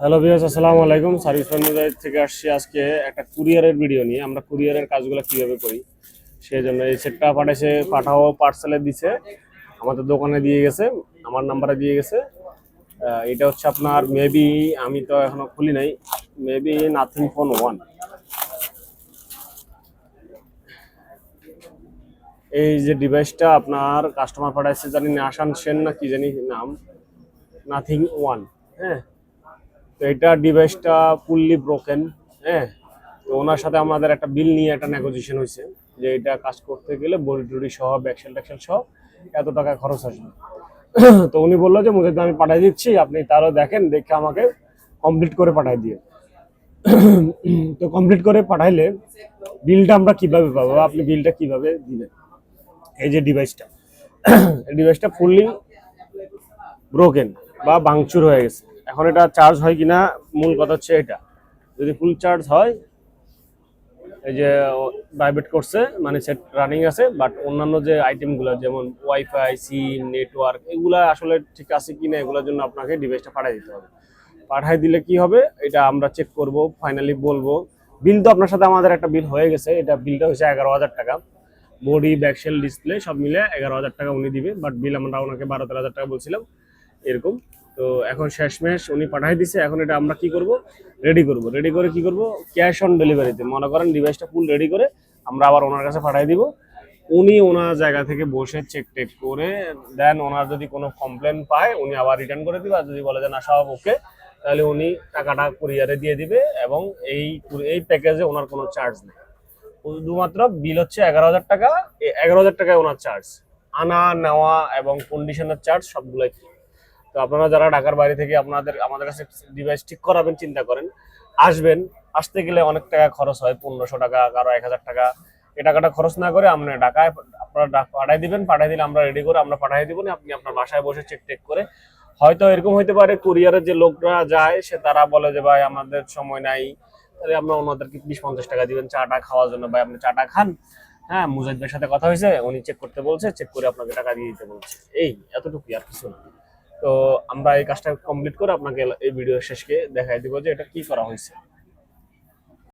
Hello বিয়াস আসসালামু আলাইকুম। Service মুজাহিদ থেকে আসছি আজকে একটা কুরিয়ারের ভিডিও নিয়ে। আমরা কুরিয়ারের কাজগুলো কীভাবে করি সেই জন্য এই সেটটা পাঠাইছে, পাঠাও পার্সেলে দিছে। আমাদের দোকানে দিয়ে গেছে, আমার নাম্বারে দিয়ে গেছে। এটা হচ্ছে আপনার মেবি আমি তো এখনও খুলি নাই মেবি নাথিং ফোন ওয়ান এই যে ডিভাইসটা আপনার কাস্টমার পাঠাইছে, জানি না আসান সেন না কি জানি নাম। নাথিং ওয়ান হ্যাঁ? এটা ডিভাইসটা ফুললি ব্রোকেন হ্যাঁ? তো ওনার সাথে আমাদের একটা বিল নিয়ে একটা নেগোজিয়েশন হয়েছে যে এটা কাজ করতে গেলে বডি টডি সহ ব্যাকসেল ট্যাক্সেল সহ এত টাকা খরচ আসবে। তো উনি বলল যে মুঝে আমি পাঠিয়ে দিচ্ছি, আপনি তারও দেখেন, দেখে আমাকে কমপ্লিট করে পাঠিয়ে দিয়ে তো কমপ্লিট করে পাঠাইলে বিলটা আমরা কীভাবে পাবো আপনি বিলটা কীভাবে দিবেন? এই যে ডিভাইসটা ডিভাইসটা ফুললি ব্রোকেন বা ভাঙচুর হয়ে গেছে। এখন এটা চার্জ হয় কিনা, মূল কথা হচ্ছে এটা। যদি ফুল চার্জ হয়, এই যে ভাইব্রেট করছে মানে সেট রানিং আছে বাট অন্যান্য যে আইটেমগুলো যেমন ওয়াইফাই সিম নেটওয়ার্ক এগুলা আসলে ঠিক আছে কি না এগুলোর জন্য আপনাকে ডিভাইসটা পাঠিয়ে দিতে হবে। পাঠিয়ে দিলে কি হবে? এটা আমরা চেক করব ফাইনালি বলব। বিল তো আপনার সাথে আমাদের একটা বিল হয়ে গেছে, এটা বিলটা হয়েছে এগারো হাজার টাকা। বডি ব্যাকসেল ডিসপ্লে সব মিলে এগারো হাজার টাকা উনি দিবে বাট বিল আমরা ওনাকে বারো তেরো হাজার টাকা বলছিলাম, এরকম। তো এখন শেষমেশ উনি পাঠাই দিছে, এখন এটা আমরা কি করব? রেডি করব। রেডি করে কি করব? ক্যাশ অন ডেলিভারিতে মনে করেন ডিভাইসটা ফুল রেডি করে আমরা আবার ওনার কাছে পাঠাই দিব। উনি ওনার জায়গা থেকে বসে চেক টেক করে দেন ওনার যদি কোনো কমপ্লেন পায়, উনি আবার রিটার্ন করে দিবে। আর যদি বলে যে, না, সব ওকে তাহলে উনি টাকাটা কুরিয়ারে দিয়ে দিবে এবং এই এই প্যাকেজে ওনার কোনো চার্জ নেই। শুধুমাত্র বিল হচ্ছে এগারো হাজার টাকা। এগারো হাজার টাকায় ওনার চার্জ আনা, নেওয়া এবং কন্ডিশনের চার্জ সবগুলোই। তো আপনারা যারা ঢাকার বাইরে থেকে আপনাদের, আমাদের কাছে ডিভাইস ঠিক করাবেন, চিন্তা করেন, আসবেন, আসতে গেলে অনেক টাকা খরচ হয়, পনেরোশো টাকা, কারও এক হাজার টাকা। এ টাকাটা খরচ না করে আপনি ঢাকায় আপনারা পাঠাই দিবেন পাঠাই দিলে আমরা রেডি করে আমরা পাঠাই দিব, আপনি আপনার বাসায় বসে চেক টেক করে। হয়তো এরকম হইতে পারে কুরিয়ারের যে লোকরা যায়, সে তারা বলে যে, ভাই, আমাদের সময় নাই। তাহলে আমরা ওনাদেরকে বিশ পঞ্চাশ টাকা দিবেন চাটা খাওয়ার জন্য। ভাই, আপনি চাটা খান। হ্যাঁ মুজাহিদ ভাইয়ের সাথে কথা হয়েছে, উনি চেক করতে বলছে চেক করে আপনাকে টাকা দিয়ে দিতে বলছে। এই, এতটুকুই, আর কিছু না। তো আমরা এই কাজটা কমপ্লিট করে আপনাকে এই ভিডিও শেষকে দেখাই দিব যে এটা কি করা হয়েছে।